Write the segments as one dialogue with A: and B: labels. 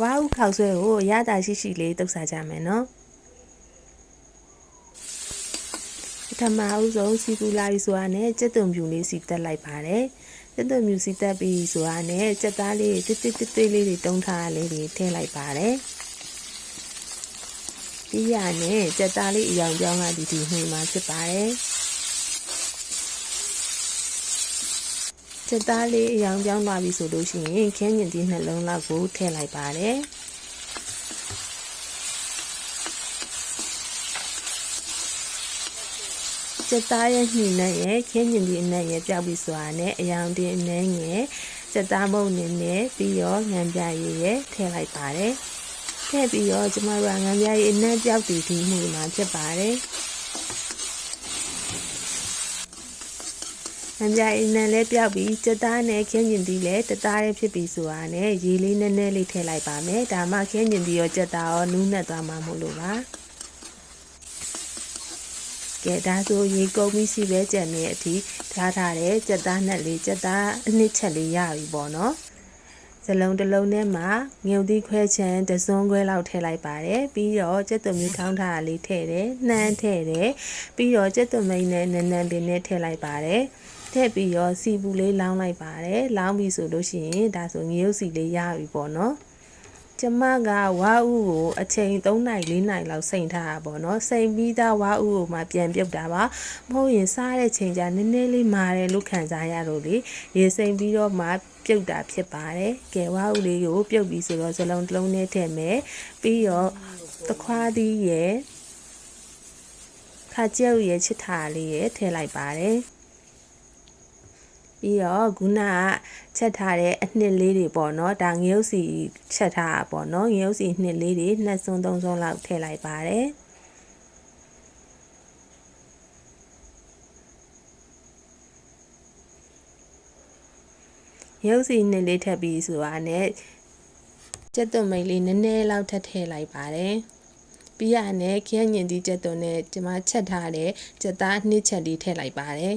A: ဝါဥခောက်ဆွဲကိုရတာရှိရှိလေးတုပ်စားကြမယ်နော်ပထမအဦးဆုံးစီပူလာပြီဆိုတာနဲ့ကြက်သွန်ပြူလေးစီတက်လိုက်ပါတယ်ကြက်သွန်ပြူစီတက်ပြီးဆိုတာနဲ့ကြက်သားလေးတစ်တစ်တစ်တစ်လေးတွေတုံးထားလေးတွေထည့်လိုက်ပါတယ်ဒီရနဲ့ကြက်သားလေးအယောင်ပြောင်းကဒီဒီမှမှာဖြစ်ပါတယ် ကြက်သားလေးအယောင်ပြောင်းသွားပြီဆိုလို့ရှိရင်ခင်းကျင်ဒီနှလုံးလောက်ကိုထည့်လိုက်ပါတယ်ကြက်သားရဲ့ညှိနှက်ရဲ့ခင်းကျင်ဒီအနက်ရဲ့ပြောက်ပြီးဆိုတာနဲ့အယောင်ဒီအနှဲငယ်ကြက်သားမုံနေနဲ့ပြီးတော့ငံပြရည်ရဲ့ထည့်လိုက်ပါတယ်ထည့်ပြီးတော့ကျမတို့ကငံပြရည်အနက်ပြောက်တည်ပြီးမှုမှာဖြစ်ပါတယ် ငံပြရည်နဲ့လည်းပြောက်ပြီးကြက်သားနဲ့ခင်းကျင်ဒီလည်းတသားရဲ့ဖြစ်ပြီးဆိုတာနဲ့ရေလေးနည်းနည်းလေးထည့်လိုက်ပါမယ်ဒါမှခင်းကျင်ဒီရောကြက်သားရောနူးနက်သွားမှာမို့လို့ပါကဲဒါဆိုရေကုန်ပြီးစီပဲကြက်နေအထိထားထားတဲ့ကြက်သားနဲ့လေးကြက်သားအနှစ်ချက်လေးရပြီပေါ့နော်စလုံးတစ်လုံးထဲမှာငုံသီးခွဲချမ်းတစ်စုံခွဲလောက်ထည့်လိုက်ပါတယ်ပြီးတော့ကြက်သွန်မျိုးထောင်းထားတာလေးထည့်တယ်နှမ်းထည့်တယ်ပြီးတော့ကြက်သွန်မိန်နဲ့နန်းနန်းပင်နဲ့ထည့်လိုက်ပါတယ် ထည့်ပြီးတော့စီပူလေးလောင်းလိုက်ပါတယ်လောင်းပြီဆိုလို့ရှိရင်ဒါဆိုငရုတ်စီလေးရပြီပေါ့နော်ကျမကဝါဥကိုအချိန်3နိုင်4နိုင်လောက်စိန်ထားတာပေါ့နော်စိန်ပြီးသားဝါဥကိုမှပြန်ပြုတ်တာပါမဟုတ်ရင်စားတဲ့ချိန်ကျနည်းနည်းလေးမာတယ်လို့ခံစားရတော့လေရေစိန်ပြီးတော့မှပြုတ်တာဖြစ်ပါတယ်ကဲဝါဥလေးကိုပြုတ်ပြီးဆိုတော့စလုံးတစ်လုံးနဲ့ထည့်မယ်ပြီးတော့သခွားသီးရဲ့ခါကျဲ့ရဲ့ချစ်ထားလေးရဲ့ထည့်လိုက်ပါတယ် ပြီးတော့ခုနကချက်ထားတဲ့အနှစ်လေးတွေပေါ့နော်ဒါငရုတ်စီချက်ထားတာပေါ့နော်ငရုတ်စီနှစ်လေးတွေနှစ်စွန်းသုံးစွန်းလောက်ထည့်လိုက်ပါတယ်ရုပ်စီနှစ်လေးထပ်ပြီးဆိုတာနဲ့ကျက်သွန်မိတ်လေးနည်းနည်းလောက်ထပ်ထည့်လိုက်ပါတယ်ပြီးရနဲ့ခရညင်ဒီကျက်သွန်နဲ့ကျမချက်ထားတဲ့ကျက်သားနှစ်ချက်လေးထည့်လိုက်ပါတယ်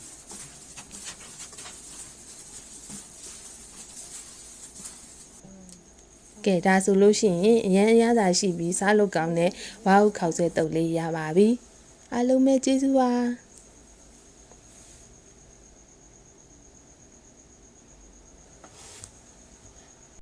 A: ကဲဒါဆိုလို့ရှိရင်အရန်အရသာရှိပြီးစားလို့ကောင်းတဲ့ဝါဟုခောက်ဆဲတုပ်လေးရပါပြီအားလုံးပဲကျေးဇူးပါ